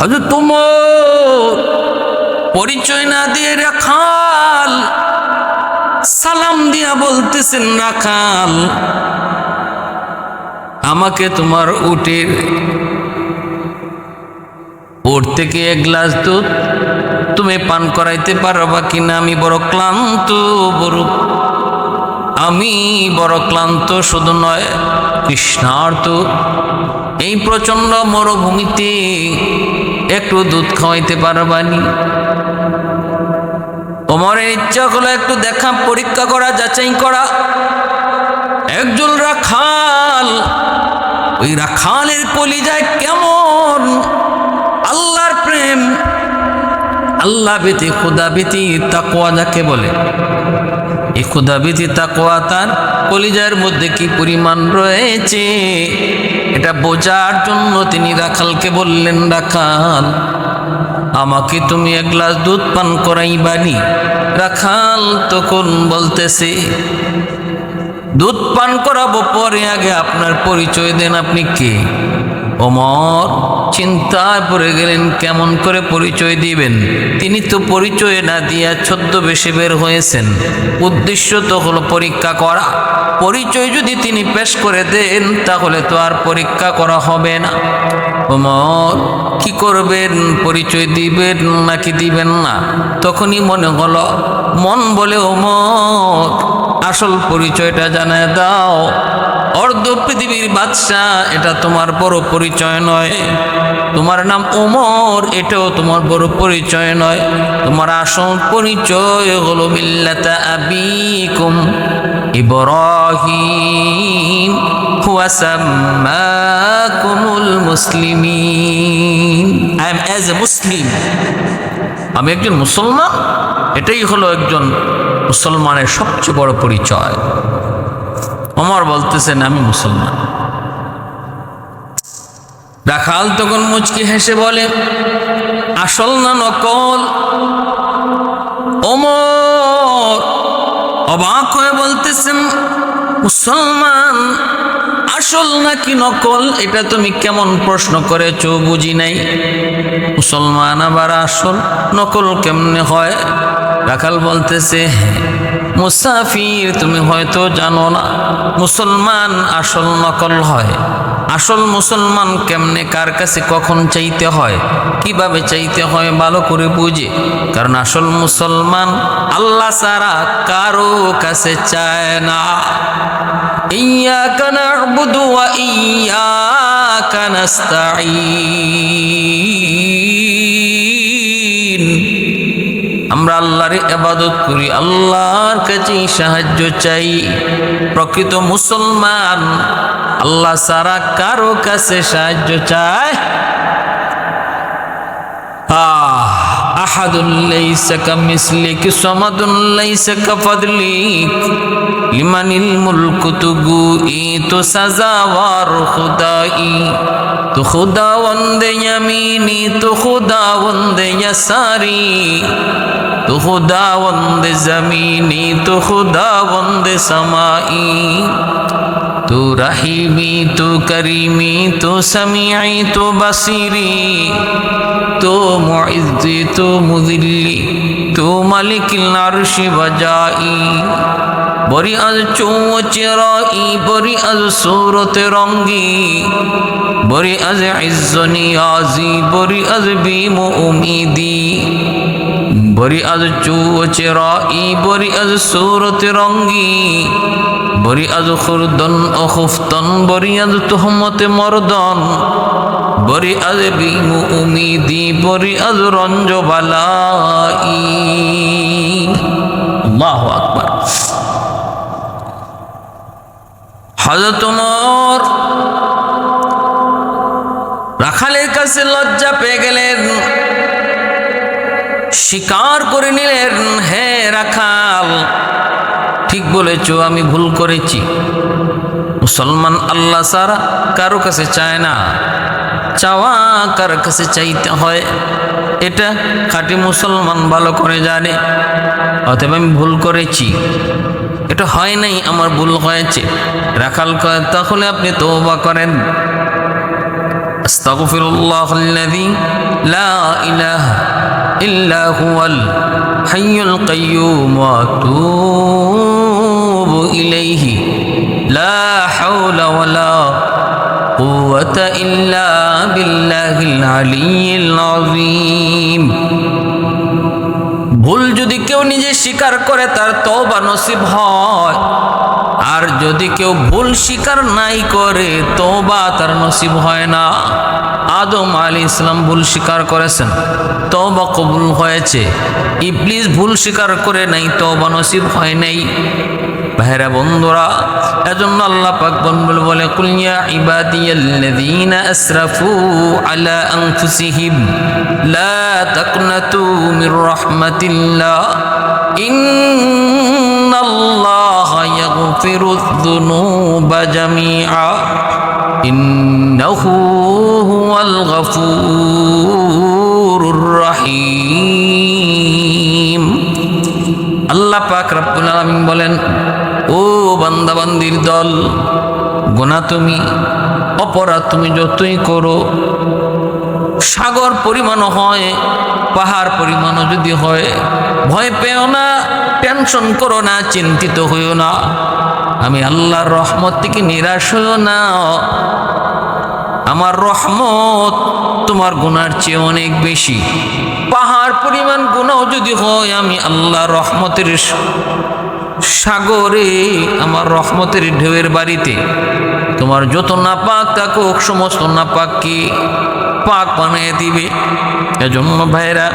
হজরত তোমার পরিচয় না দিয়ে রাখাল, সালাম দিয়া বলতেছেন, রাখাল, আমাকে তোমার উটের ওর থেকে এক গ্লাস দুধ তুমি পান করাইতে পারবা কিনা? আমি বড় ক্লান্ত, বড়, আমি বড় ক্লান্ত শুধু নয়, কৃষ্ণার্ত। এই প্রচণ্ড মরুভূমিতে একটু দুধ খাওয়াইতে পারবানি। ওমরের ইচ্ছা হলো একটু দেখা পরীক্ষা করা, যাচাই করা। একজন রাখাল ওই রাখালের কলিজায় কেমন? আল্লাহর প্রেম। আল্লাহ বেতি খুদা বেতি তাকোয়া যাকে বলে। এই খুদা তাকোয়া তার কলিজার মধ্যে কি পরিমাণ রয়েছে? এটা বোঝার জন্য তিনি রাখালকে বললেন, রাখাল, আমাকে তুমি এক গ্লাস দুধ পান করাই করাইবানি। রাখাল তখন বলতেছে, দুধ পান করাবো পরে আগে আপনার পরিচয় দেন আপনি কে? অমর চিন্তায় পড়ে গেলেন, কেমন করে পরিচয় দিবেন? তিনি তো পরিচয় না দিয়া ছদ্মবেশে বের হয়েছেন। উদ্দেশ্য তো হলো পরীক্ষা করা। পরিচয় যদি তিনি পেশ করে দেন, তাহলে তো আর পরীক্ষা করা হবে না। ওমর, কি করবেন? পরিচয় দিবেন নাকি দিবেন না? তখনই মনে হলো, মন বলে, ওমর আসল পরিচয়টা জানায় দাও। অর্ধ পৃথিবীর বাদশাহ, এটা তোমার বড় পরিচয় নয়। তোমার নাম ওমর, এটাও তোমার বড় পরিচয় নয়। তোমার আসল পরিচয় হলো মিল্লাতা আবিকুম ইব্রাহিম। হুয়া সাম্মাকুমুল মুসলিমিন। I am as a Muslim আমি একজন মুসলমান? এটাই হলো একজন মুসলমানের সবচেয়ে বড় পরিচয়। অমর বলতেছেন, আমি মুসলমান। রাখাল তখন মুচকি হেসে বলে, আসল না নকল? ওমর অবাক হয়ে বলতেছেন, মুসলমান, আসল নাকি নকল? এটা তুমি কেমন প্রশ্ন করেছ বুঝি নাই। মুসলমান আবার আসল নকল কেমনে হয়? রাখাল বলতেছে, মুসাফির, তুমি হয়তো জানো না, মুসলমান আসল নকল হয়। আসল মুসলমান কেমনে কার কাছে কখন চাইতে হয়? কীভাবে চাইতে হয় ভালো করে বুঝে। কারণ আসল মুসলমান আল্লাহ সারা কারও কাছে চায় না। ইয়া কানা ইয়া কানাস্তাই ইবাদত করি আল্লাহর কাছেই সাহায্য চাই। প্রকৃত মুসলমান আল্লাহ সারা কারও কাছে সাহায্য চায় أحد ليس كمثلك صمد ليس كفضلك لمن الملك تگوئی تو سزاوار خدائی تو خداوند یمینی تو خداوند یساری تو خداوند زمینی تو خداوند তো রহিমি, তো করিমি, তো সমিয়াই তো বসিরি, তু মুইজি তো মুদিল্লি তু মালিকিল আরশি বজাই। বরি আজ চৌচেরাই বরি আজ সুরত রঙ্গি, বরি আজ ইজ্জ আজি, বরি আজ বিম উমিদি। বরি আজ চৌচেরাই বরি আজ সুরত রঙ্গি বরি আজ খুরদন ও খুফতন বরি আজ তোহমতে মরদন। বরি আজ বিমু উমিদি, বরি আজ রঞ্জ বালাই আল্লাহু আকবার। হযরত ওমর রাখালের কাছে লজ্জা পেয়ে গেলেন। স্বীকার করে নিলেন, হে রাখাল ঠিক বলেছ আমি ভুল করেছি মুসলমান আল্লাহ সারা কারো কাছে চায় না চাওয়া কার কাছে চাইতে হয় এটা খাঁটি মুসলমান ভালো করে জানে অতএব আমি ভুল করেছি এটা হয় নাই আমার ভুল হয়েছে রাখাল কয় তাহলে আপনি তওবা করেন أستغفر الله الذي لا إله إلا هو الحي القيوم وأتوب إليه. لا حول ولا قوة إلا بالله العلي العظيم. ভুল যদি কেউ নিজে স্বীকার করে, তার তওবা নসিব হয়। আর যদি কেউ ভুল স্বীকার নাই করে, তওবা তার নসিব হয় না। আদম আলী ইসলাম ভুল স্বীকার করেছেন তবা কবুল হয়েছে। ইবলিস ভুল স্বীকার করে নাই তবা নসিব হয় নাই। ভাইরা বন্ধুরা, এজন্য আল্লাহ পাক বলবল বলে কুলিয়া ইবাদিয়াল্লাযীনা আসরাফু আলা আনফুসিহিম, লা তাকনাতু মির রাহমাতিল্লাহ, ইন্নাল্লাহা ইয়াগফিরুয যুনুবা জামিআ, ইন্নাহু হুয়াল গফুরুর রহিম। আল্লাহ পাক রব্বুল আলামিন বলেন ও বান্দাবান্দির দল গোনা তুমি, অপরাধ তুমি যতই করো, সাগর পরিমাণও হয়, পাহাড় পরিমাণও যদি হয়, ভয় পেও না, টেনশন করো না, চিন্তিত হইও না। আমি আল্লাহর রহমত থেকে নিরাশ হইও না। আমার রহমত তোমার গুনার চেয়ে অনেক বেশি। পাহাড় পরিমাণ গুণাও যদি হয়, আমি আল্লাহ রহমতের সাগরে আমার রহমতের ঢেউয়ের বাড়িতে। তোমার যত নাপাক থাকুক, সমস্ত নাপাককে পাক বানিয়ে দিবে? এজন্য ভাইরা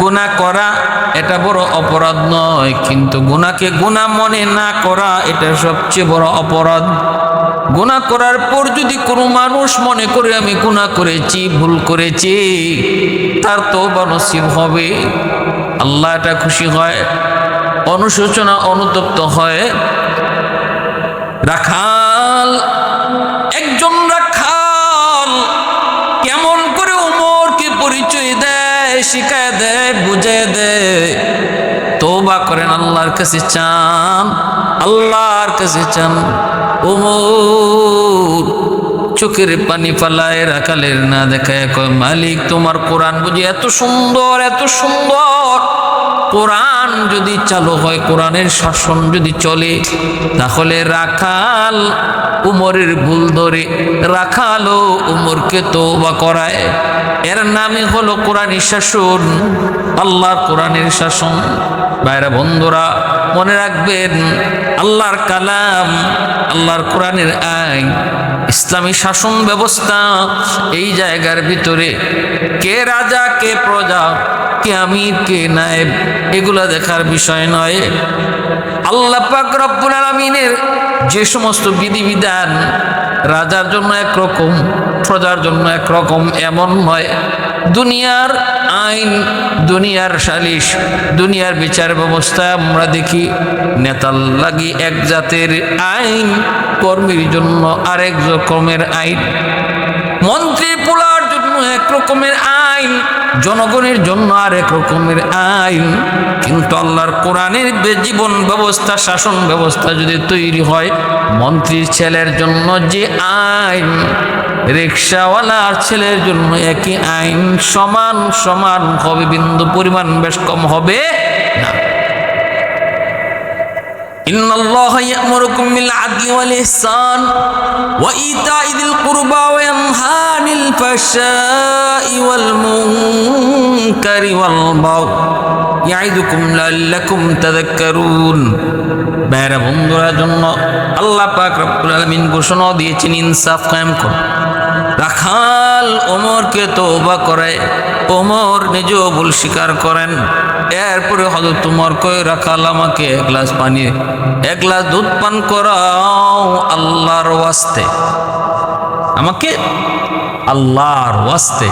গুণা করা এটা বড় অপরাধ নয়, কিন্তু গুণাকে গুণা মনে না করা এটা সবচেয়ে বড় অপরাধ। গুণা করার পর যদি কোনো মানুষ মনে করে, আমি গুণা করেছি, ভুল করেছি, তার তো নসিব হবে। আল্লাহ এটা খুশি হয়। অনুশোচনা অনুতপ্ত হয়। রাখাল, একজন রাখাল, কেমন করে উমরকে পরিচয় দেয়, শিখায় দেয় বুঝে দেয়। তোবা করেন, আল্লাহর কাছে চান, আল্লাহর কাছে চান। উমর চোখের পানি ফালায় রাখালের না দেখায়, কয়, মালিক, তোমার কোরআন বুঝি এত সুন্দর এত সুন্দর। কোরআন যদি চালু হয়, কোরআনের শাসন যদি চলে, তাহলে রাখাল উমরের ভুল ধরে রাখালো উমরকে তো বা করায়। এর নামই হলো কোরআনী শাসন। আল্লাহর কোরআনের শাসন। ভাইরা, বন্ধুরা, মনে রাখবেন, আল্লাহর কালাম, আল্লাহর কোরআনের আইন, ইসলামী শাসন ব্যবস্থা এই জায়গার ভিতরে কে রাজা, কে প্রজা, কে আমির, কে নায়েব, এগুলা দেখার বিষয় নয়। আল্লাহ পাক রব্বুল আলমিনের যে সমস্ত বিধিবিধান রাজার জন্য একরকম, প্রজার জন্য একরকম, এমন নয়। দুনিয়ার আইন, দুনিয়ার সালিশ, দুনিয়ার বিচার ব্যবস্থা আমরা দেখি, নেতার লাগি এক জাতের আইন, কর্মীর জন্য আরেক রকমের আইন। মন্ত্রী পোলার জন্য এক রকমের আইন জনগণের জন্য আর এক রকমের আইন। কিন্তু আল্লাহর কোরআনের জীবন ব্যবস্থা, শাসন ব্যবস্থা যদি তৈরি হয়, মন্ত্রীর ছেলের জন্য যে আইন রিক্সাওয়ালার ছেলের জন্য একই আইন, সমান সমান হবে, বিন্দু পরিমাণ বেশ কম হবে। إن الله يأمركم بالعدل والإحسان وإيتاء ذي القربى وينهى عن الفحشاء والمنكر والبغي يعظكم لعلكم تذكرون বাইরা বন্ধুরা জন্য আল্লাহ পাক রব্বুল আলামিন ঘোষণা দিয়েছেন ইনসাফ কায়েম করুন রাখাল ওমরকে তোবা করে ওমর নিজেও ভুল স্বীকার করেন। এরপরে হয়তো তোমার কই রাখাল, আমাকে এক গ্লাস পানি এক গ্লাস দুধ পান করাও আল্লাহর ওয়াস্তে। আমাকে আল্লাহর ওয়াস্তে।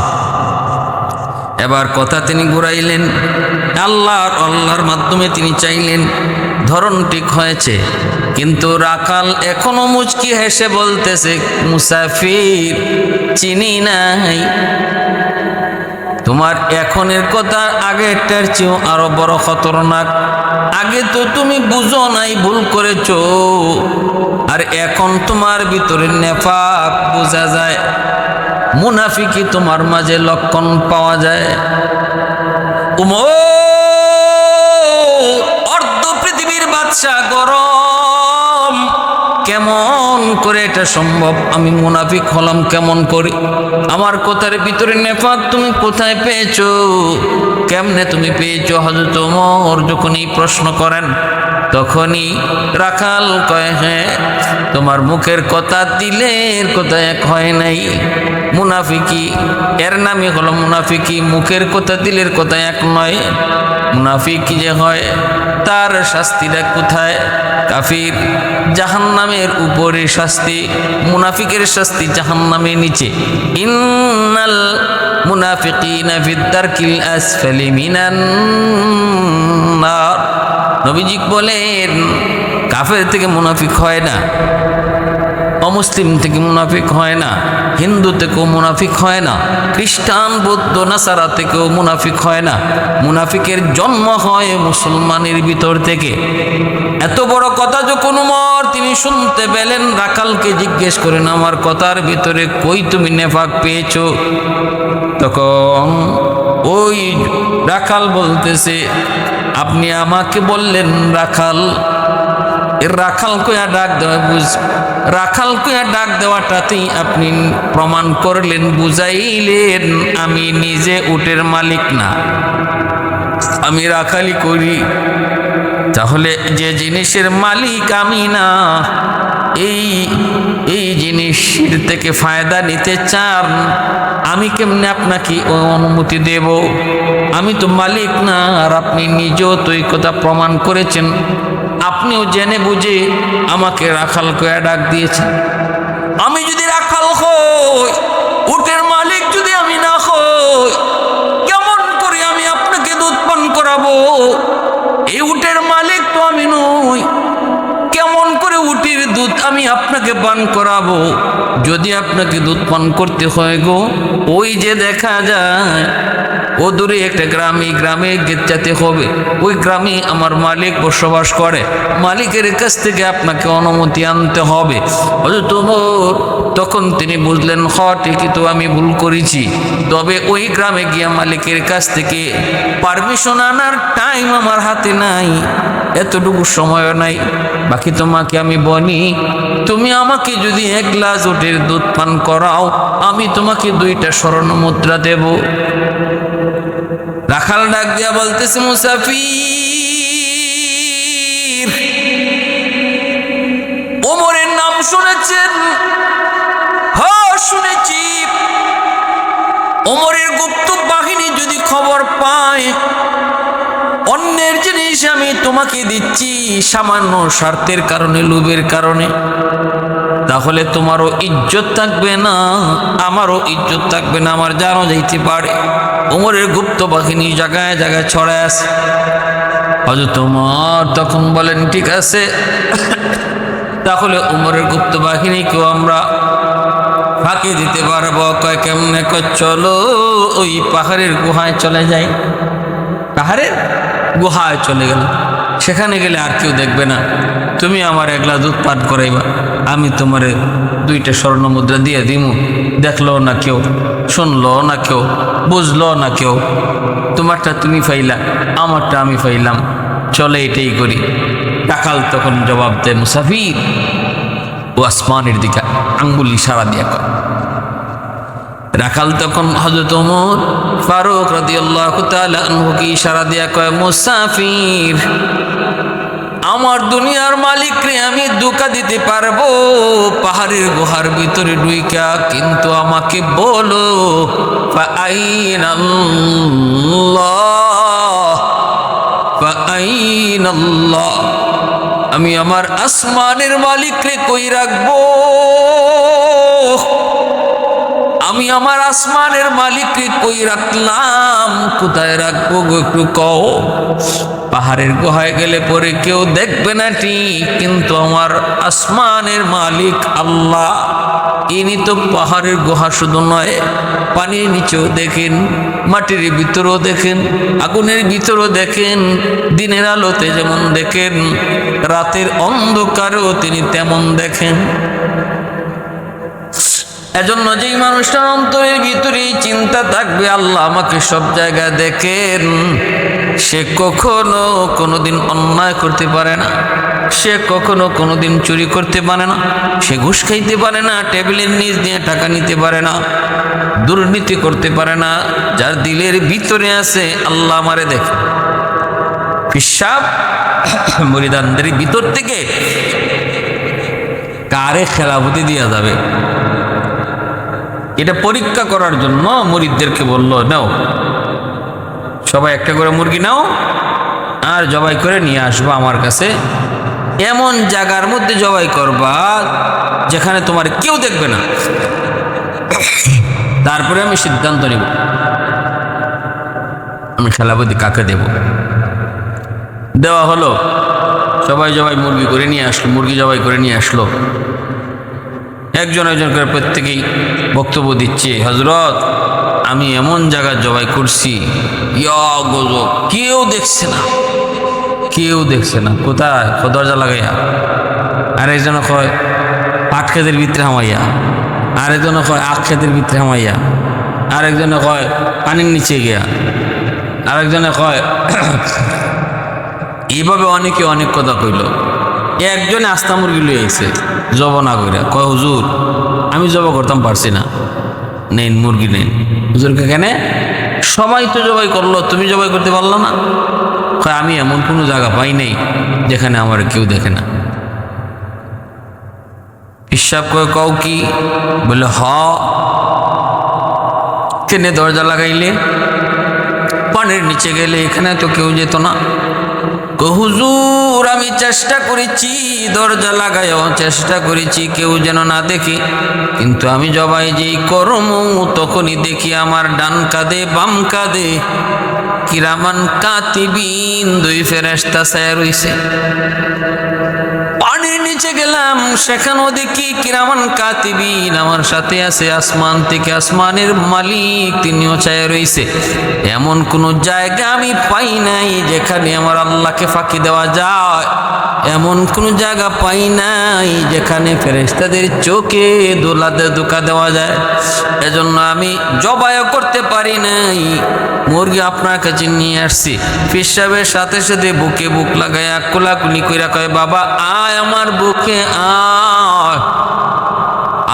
এবার কথা তিনি ঘুরাইলেন। আল্লাহর আল্লাহর মাধ্যমে তিনি চাইলেন, ধরন ঠিক হয়েছে। কিন্তু রাখাল এখনও মুচকি হেসে বলতেছে, মুসাফির, চিনি নাই। তোমার এখনের কথা আগেরটার চেয়েও আরও বড় খতরনাক। আগে তো তুমি বুঝো নাই, ভুল করেছ। আর এখন তোমার ভিতরে নেফাক বোঝা যায়। মুনাফিকি তোমার মাঝে লক্ষণ পাওয়া যায়। উমর, অর্ধ পৃথিবীর বাদশা গরম। কেমন করে এটা সম্ভব? আমি মুনাফিক হলাম কেমন করে? আমার কথার ভিতরে নেপাত তুমি কোথায় পেয়েছ? কেমনে তুমি পেয়েছ? হজরত ওমর যখন এই প্রশ্ন করেন তখনই রাখাল কয় হ্যাঁ তোমার মুখের কথা দিলের কথা এক হয় নাই। মুনাফিকি, এর নামই হলো মুনাফিকি, মুখের কথা দিলের কথা এক নয়। মুনাফিকি যে হয়, তার শাস্তিটা কোথায়? কাফির, জাহান্নামের উপরে শাস্তি, মুনাফিকের শাস্তি জাহান্নামের নিচে। ইন্নাল মুনাফিকিনা ফিদ্দারকিল আসফালি মিনান নার নবীজি বলেন, কাফের থেকে মুনাফিক হয় না, অমুসলিম থেকে মুনাফিক হয় না, হিন্দু থেকেও মুনাফিক হয় না, খ্রিস্টান, বৌদ্ধ, নাসারা থেকেও মুনাফিক হয় না। মুনাফিকের জন্ম হয় মুসলমানের ভিতর থেকে। এত বড় কথা যখন উমর, তিনি শুনতে পেলেন রাখালকে জিজ্ঞেস করেন, আমার কথার ভিতরে কই তুমি নেফাক পেয়েছ? তখন ওই রাখাল বলতেছে আপনি আমাকে বললেন, রাখাল। এর রাখাল কয়া ডাক দেওয়া, বুঝ, রাখাল কয়া ডাক দেওয়াটাতেই আপনি প্রমাণ করলেন, বুঝাইলেন আমি নিজে উটের মালিক না। আমি রাখালি করি। তাহলে যে জিনিসের মালিক আমি না এই এই জিনিসের থেকে ফায়দা নিতে চান, আমি কেমনে আপনাকে অনুমতি দেব? আমি তো মালিক না, আর আপনি নিজেও তো এই কথা প্রমাণ করেছেন। আপনিও জেনে বুঝে আমাকে রাখাল কয়া ডাক দিয়েছেন। আমি যদি রাখাল হই, উটের মালিক যদি আমি না হই, কেমন করে আমি আপনাকে দুধ পান করাবো? এই উটের আমি আপনাকে পান করাবো। যদি আপনাকে দুধ পান করতে হয় গো, ওই যে দেখা যায়, ও দূরে একটা গ্রামে গ্রামে যেতে হবে। ওই গ্রামে আমার মালিক বসবাস করে। মালিকের কাছ থেকে আপনাকে অনুমতি আনতে হবে। তোমর তখন তিনি বুঝলেন, হ, ঠিকই তো আমি ভুল করেছি। তবে ওই গ্রামে গিয়ে মালিকের কাছ থেকে পারমিশন আনার টাইম আমার হাতে নাই। এতটুকু সময় নাই। বাকি তোমাকে আমি বলি তুমি আমাকে যদি এক গ্লাস ওটের দুধ পান করাও, আমি তোমাকে দুইটা স্বর্ণ মুদ্রা দেব। রাখাল ডাক দিয়া বলতেছে, মুসাফির! তোমাকে দিচ্ছি সামান্য স্বার্থের কারণে, লোভের কারণে। তাহলে তোমারও ইজ্জত থাকবে না, আমারও ইজ্জত থাকবে না, আমার জানো যাইতে পারে। ওমরের গুপ্ত বাহিনী জায়গায় জায়গায় ছড়ায় আছে। হয়তো তোমার তখন বলেন, ঠিক আছে, তাহলে উমরের গুপ্ত বাহিনীকেও আমরা ফাঁকি দিতে পারব। কয়, কেমনে চলো ওই পাহাড়ের গুহায় চলে যাই। পাহাড়ের গুহায় চলে গেল সেখানে গেলে আর কেউ দেখবে না। তুমি আমার একলা দুধ পান করাইবা। আমি তোমার দুইটা স্বর্ণ মুদ্রা দিয়ে দিমু। দেখল না কেউ শুনলো না কেউ বুঝলো না কেউ। তোমারটা তুমি ফাইলা, আমারটা আমি ফাইলাম। চলে এটাই করি। টাকাল তখন জবাব দেয়, মুসাফির, ও আসমানের দিকে আঙ্গুল ইশারা দিয়া কয়। রাখাল তখন হজরত ওমর ফারুক রাদিয়াল্লাহু তাআলা আনহুকে ইশারা দিয়া কয়, মুসাফির আমার দুনিয়ার মালিক রে আমি দুকা দিতে পারব, পাহাড়ের গুহার ভিতরে ডুইকা কিন্তু আমাকে বলো আমি আমার আসমানের মালিক রে কই রাখব? আমি আমার আসমানের মালিককে কই রাখলাম? কোথায় রাখব গো একটু কও। পাহাড়ের গুহায় গেলে পরে কেউ দেখবে না ঠিক, কিন্তু আমার আসমানের মালিক আল্লাহ। ইনি তো পাহাড়ের গুহা শুধু নয়, পানির নিচেও দেখেন, মাটির ভিতরেও দেখেন, আগুনের ভিতরেও দেখেন, দিনের আলোতে যেমন দেখেন, রাতের অন্ধকারেও তিনি তেমন দেখেন। এজন্য যেই মানুষটার অন্তরের ভিতরে চিন্তা থাকবে, আল্লাহ আমাকে সব জায়গায় দেখেন। সে কখনো কোনোদিন অন্যায় করতে পারে না, সে কখনো কোনোদিন চুরি করতে পারে না, সে ঘুষ খাইতে পারে না, টেবিলের নিচ দিয়ে টাকা নিতে পারে না, দুর্নীতি করতে পারে না, যার দিলের ভিতরে আছে, আল্লাহ আমারে দেখে পিসাব মরিদানদের ভিতর থেকে কারে খেলাপতি দেওয়া যাবে? এটা পরীক্ষা করার জন্য মরিদদেরকে বলল, নাও, সবাই একটা করে মুরগি নাও আর জবাই করে নিয়ে আসবা আমার কাছে। এমন জায়গার মধ্যে জবাই করবা যেখানে তোমার কেউ দেখবে না। তারপরে আমি সিদ্ধান্ত নেব। আমি খেলাপতি কাকে দেব? দেওয়া হলো। সবাই জবাই মুরগি করে নিয়ে আসলো, মুরগি জবাই করে নিয়ে আসলো। একজন একজন করে প্রত্যেকেই বক্তব্য দিচ্ছে হজরত আমি এমন জায়গায় জবাই করছি কেউ দেখছে না। কেউ দেখছে না, কোথায়? দরজা লাগাইয়া। আর আরেকজন কয়, পাট খেতের ভিতরে হামাইয়া। আরেকজন কয়, আখ খেতের ভিতরে হামাইয়া। আরেকজনে কয়, পানির নিচে গিয়া। আরেকজনে কয়, এইভাবে অনেকে অনেক কথা কইল। একজনে আস্তা মুরগি লই আইছে জব না কইরা, কয়, হুজুর, আমি জব করতাম, পারছি না। নেন মুরগি নেন হুজুরকে কেন? সবাই তো জবাই করল, তুমি জবাই করতে পারল না? কয়, আমি এমন কোনো জায়গা পাই নাই, যেখানে আমার কেউ দেখে না। হিসাব কয়, কও কি? বলে, হ। কেনে দরজা লাগাইলে? পানির নিচে গেলে এখানে তো কেউ যেত না। কো হুজুর আমি চেষ্টা করেছি, দরজা লাগাইও চেষ্টা করেছি, কেউ যেন না দেখে। কিন্তু আমি জবাই যেই করম, তখনই দেখি আমার ডান কাঁদে বাম কাঁদে কিরামান কাতিবিন, দুই ফেরেস্তা সায়া রইছে। পানির নিচে গেলাম সেখানেও দেখি কিরামান কাতিবিন, আমার সাথে আছে আসমান থেকে আসমানের মালিক, তিনিও চায় রইছে। এমন কোন জায়গা আমি পাই নাই যেখানে আমার আল্লাহকে ফাঁকি দেওয়া যায়। এমন কোন জায়গা পাই নাই যেখানে ফেরেস্তাদের চোখে দোলাতে দোকা দেওয়া যায়। এজন্য আমি জবাইও করতে পারি নাই। মুরগি আপনার কাছে নিয়ে আসছি। ফিসাবের সাথে সাথে বুকে বুক লাগাইয়া কোলাকুলি কইরা কয়, বাবা, আয় আমার বুকে আয়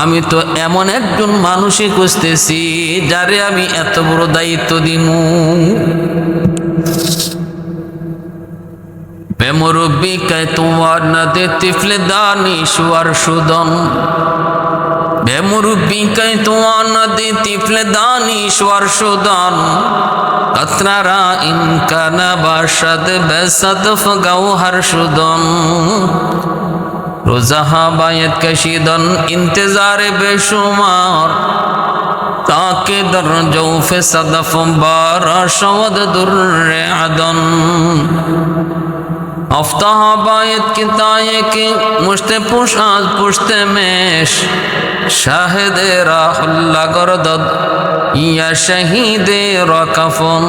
আমি তো এমন একজন মানুষই খুঁজতেছি, যারে আমি এত বড় দায়িত্ব দিমু। কে তোমার না দে তিফলে দানিশ্বর সুদন। বেমরুবিকায় তোমার তিফলে দানিশ্বর সুদন। কতনারা ইনকানা বাসাদ বেসাদ ফগাউহার সুদন। রোজাহা বায়ত কশিদন ইন্তজারে বেশুমার। তাকে দর জৌফে সদফ বারা সওদ দুর্রে আদন। افتحابایت بایت کی تائے کی مشت پوش آز پشت میش۔ شاہد راہ اللہ گردد یا شہید را کفن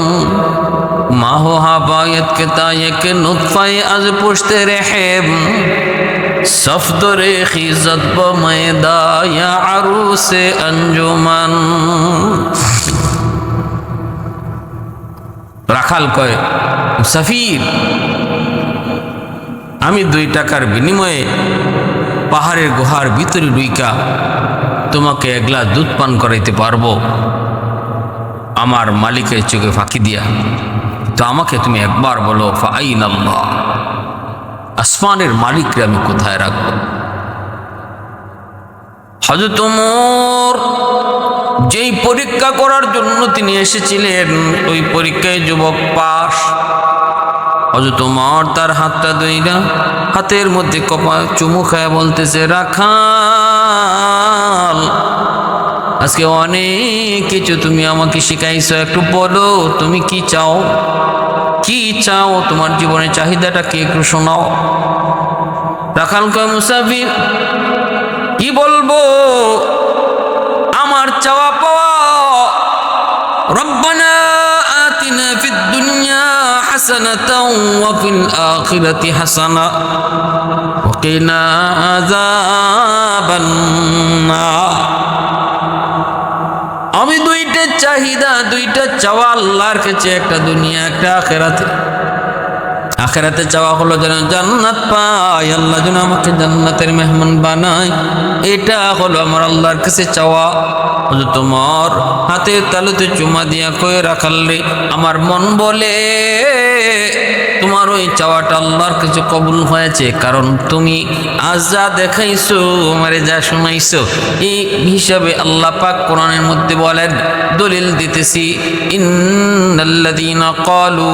ماہو حابایت کتایے کی نطفہ از پشت رحب صفدر خیزت بمیدہ یا عروس انجمن۔ রাখাল কয় سفیر۔ আমি দুই টাকার বিনিময়ে পাহাড়ের গুহার ভিতরে ডুইকা তোমাকে এক গ্লাস দুধ পান করাইতে পারব। আমার মালিকের চোখে ফাঁকি দিয়া। তো আমাকে তুমি একবার বলো ফাইন আল্লাহ আসমানের মালিককে আমি কোথায় রাখব? হজরত যেই পরীক্ষা করার জন্য তিনি এসেছিলেন, ওই পরীক্ষায় যুবক পাশ। হজরত ওমর তার হাতটা দইরা হাতের মধ্যে কপাল চুমু খায় বলতেছে, রাখাল, আজকে অনেক কিছু তুমি আমাকে শিখাইছো, একটু বলো, তুমি কি চাও? কি চাও? তোমার জীবনের চাহিদাটা কি একটু শোনাও। রাখাল কয়, মুসাফির, কি বলব? আমার চাওয়া حسنة وفي الآخرة حسنة وقنا عذاب النار আমি দুইটা চাহিদা, দুইটা চাওয়া আল্লাহর কাছে, একটা দুনিয়া, একটা আখেরাতে। আখেরাতে চাওয়া হলো যেন জান্নাত পাই। আল্লাহ যেন আমাকে জান্নাতের মেহমান বানায়। এটা হলো আমার আল্লাহর কাছে চাওয়া। হয়তো তোমার হাতে তালুতে চুমা দিয়া কয়ে রাখালে আমার মন বলে, তোমার ওই চাওয়াটা আল্লাহর কাছে কবুল হয়েছে। কারণ তুমি আজ যা দেখাইছো, আমারে যা শোনাইছো, এই হিসাবে আল্লাহ পাক কোরআনের মধ্যে বলেন, দলিল দিতেছি, ইন্নাল্লাযীনা ক্বালু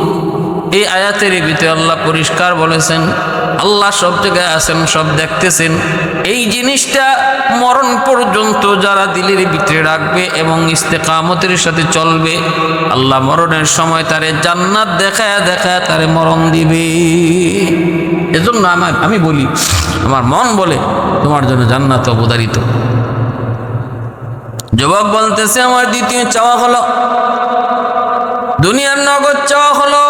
আয়াতের ভিতরে আল্লাহ পরিষ্কার বলেছেন, আল্লাহ সব জায়গায় আছেন, সব দেখতেছেন। এই জিনিসটা মরণ পর্যন্ত যারা দিলের ভিতরে রাখবে এবং ইস্তেকামতের সাথে চলবে, আল্লাহ মরণের সময় তারে জান্নাত দেখায় দেখায় তারে মরণ দিবে। এজন্য আমার, আমি বলি, আমার মন বলে তোমার জন্য জান্নাত অবদারিত যুবক বলতেছে, আমার দ্বিতীয় চাওয়া হলো। দুনিয়ার নগদ চাওয়া হলো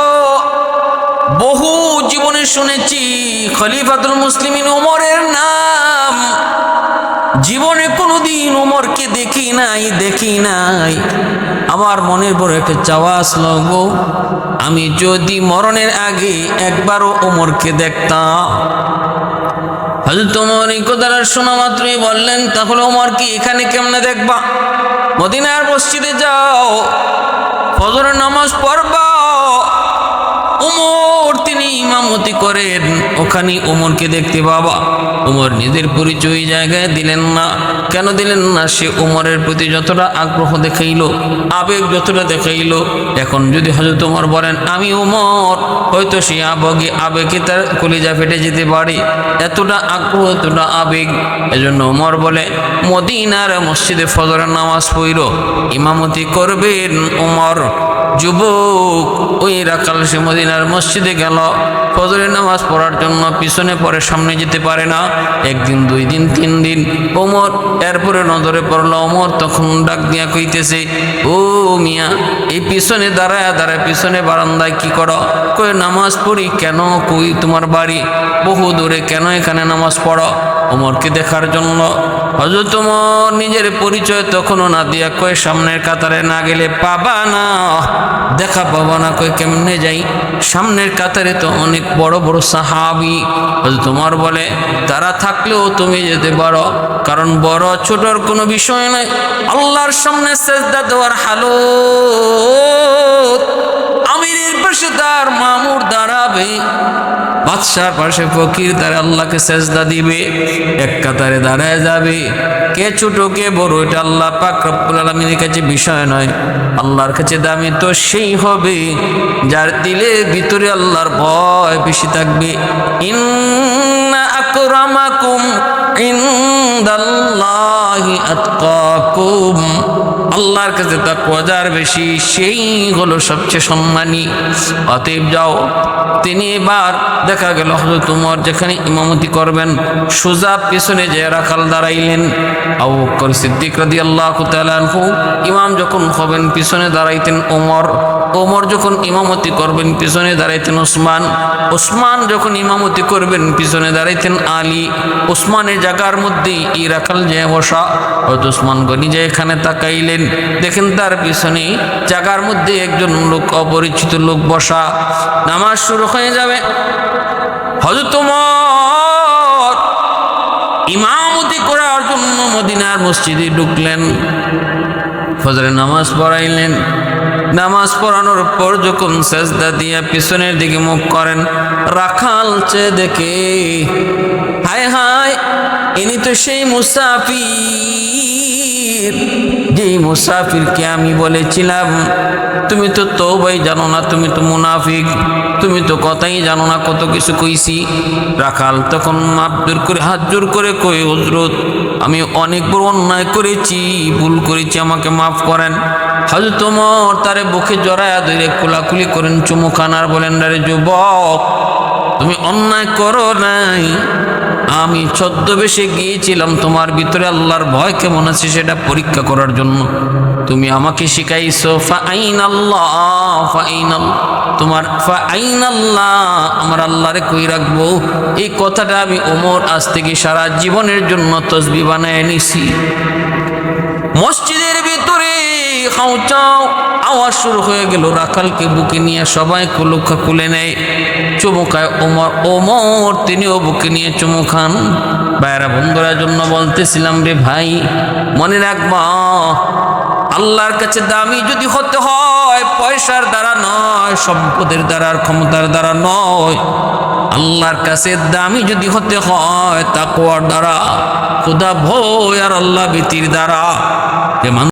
বহু জীবনে শুনেছি খলিফাতুল মুসলিমিন উমরের নাম। জীবনে কোনোদিন উমরকে দেখি নাই দেখি নাই। আমার মনের বড় একটা চাওয়া আসলো গো। আমি যদি মরণের আগে একবারও উমরকে দেখতাম। হজরত ওমর এই কথাটা শোনা মাত্রই বললেন, তাহলে ওমর কি এখানে কেমনে দেখবা? মদিনার মসজিদে যাও, ফজরের নামাজ পড়বা। উমর ইমামতি করেন। ওখানে উমরকে দেখতে বাবা উমর নিজের পরিচয় জায়গায় দিলেন না। কেন দিলেন না সে উমরের প্রতি যতটা আগ্রহ দেখাইল, আবেগ যতটা দেখাইল? এখন যদি হজরত উমর বলেন, আমি উমর, হয়তো সে আবেগে আবেগে তার কলিজা ফেটে যেতে পারে। এতটা আগ্রহ, এতটা আবেগ। এজন্য উমর বলে, মদিনার মসজিদে ফজরের নামাজ পড়ল, ইমামতি করবেন উমর। যুবক, ওই রাকাল সে মদিনার মসজিদে গেল। ফজরের নামাজ পড়ার জন্য পিছনে পরে সামনে যেতে পারে না। একদিন, দুই দিন, তিন দিন ওমর এরপরে নজরে পড়ল অমর তখন ডাক দিয়া কইতেছে, ও মিয়া, এই পিছনে দাঁড়ায় দাঁড়ায় পিছনে বারান্দায় কি করো? কই নামাজ পড়ি কেন? কই তোমার বাড়ি? বহু দূরে কেন এখানে নামাজ পড়ো? ওমরকে দেখার জন্য। হজরত ওমর নিজের পরিচয় তখনও না দিয়া কয়ে, সামনের কাতারে না গেলে পাবা না। দেখা পাবা না কই কেমনে যাই? সামনের কাতারে তো অনেক বড় বড় সাহাবি। হজরত ওমর বলে, তারা থাকলেও তুমি যেতে পারো, কারণ বড় ছোটর কোনো বিষয় নয় আল্লাহর সামনে সেজদা দেওয়ার হালত। আমিরের পাশে তার মামুর দাঁড়াবে। বাদশার পাশে ফকির তার আল্লাহকে সেজদা দিবে। এক কাতারে দাঁড়ায় যাবে। কে ছোট, কে বড়, এটা আল্লাহ পাক রব্বুল কাছে বিষয় নয়। আল্লাহর কাছে দামি তো সেই হবে, যার দিলে ভিতরে আল্লাহর ভয় বেশি থাকবে। ইন্না আকরামাকুম ইনদাল্লাহি আতকাকুম। আল্লাহর কাছে তার যার বেশি, সেই হলো সবচেয়ে সম্মানী। অতএব যাও। তিনি এবার দেখা গেল হজরত উমর যেখানে ইমামতি করবেন, সোজা পেছনে যে রাখাল দাঁড়াইলেন। আবু বকর সিদ্দিক রাদিয়াল্লাহু তাআলা আনহু, ইমাম যখন হবেন, পিছনে দাঁড়াইতেন ওমর ওমর যখন ইমামতি করবেন, পিছনে দাঁড়াইতেন ওসমান। ওসমান যখন ইমামতি করবেন, পিছনে দাঁড়াইতেন আলী। ওসমানের জায়গার মধ্যে ই রাখাল যে বসা। হয়তো ওসমান গনি যে এখানে তাকাইলেন দেখেন তার পিছনে জায়গার মধ্যে একজন লোক, অপরিচিত লোক বসা, নামাজ শুরু হয়ে যাবে। হজরত ইমামতি করার জন্য মদিনার মসজিদে ঢুকলেন। ফজরে নামাজ পড়াইলেন। নামাজ পড়ানোর পর যখন সেজদা দিয়া পিছনের দিকে মুখ করেন, রাখাল চেয়ে দেখে, হায় হায়, ইনি তো সেই মুসাফির। যেই মুসাফিরকে আমি বলেছিলাম, তুমি তো তৌবাই জানো না, তুমি তো মুনাফিক, তুমি তো কথাই জানো না, কত কিছু কইছি। রাখাল তখন মাপ জোর করে, হাত জোর করে কই হজরত আমি অনেক বড় অন্যায় করেছি, ভুল করেছি, আমাকে মাফ করেন। হজরত তোমার তারে বুকে জড়ায়া ধরে কোলাকুলি করেন, চুমু খানার বলেন রে যুবক, তুমি অন্যায় করো নাই আমি ছদ্মবেশে গিয়েছিলাম, তোমার ভিতরে আল্লাহর ভয় কেমন আছে সেটা পরীক্ষা করার জন্য। তুমি আমাকে শিখাইছো ফাইন আল্লাহ ফাইন তোমার ফাইন আল্লাহ আমার আল্লাহরে কই রাখব? এই কথাটা আমি ওমর আজ থেকে সারা জীবনের জন্য তসবি বানায় নিছি মসজিদের ভিতরে খাউচাও আওয়াজ শুরু হয়ে গেল, রাখালকে বুকে নিয়ে সবাই কুলুখা খুলে নেয়। চুমুখায় ওমর ওমর তিনিও বুকে নিয়ে চুমু খান। বাইরা বন্ধুরা, জন্য বলতেছিলাম রে ভাই, মনে রাখবা, আল্লাহর কাছে দামি যদি হতে হয়, পয়সার দ্বারা নয়, সম্পদের দ্বারা ক্ষমতার দ্বারা নয়। আল্লাহর কাছে দামি যদি হতে হয়, তাকওয়ার দ্বারা খুদা ভয় আর আল্লাহ ভীতির দ্বারা।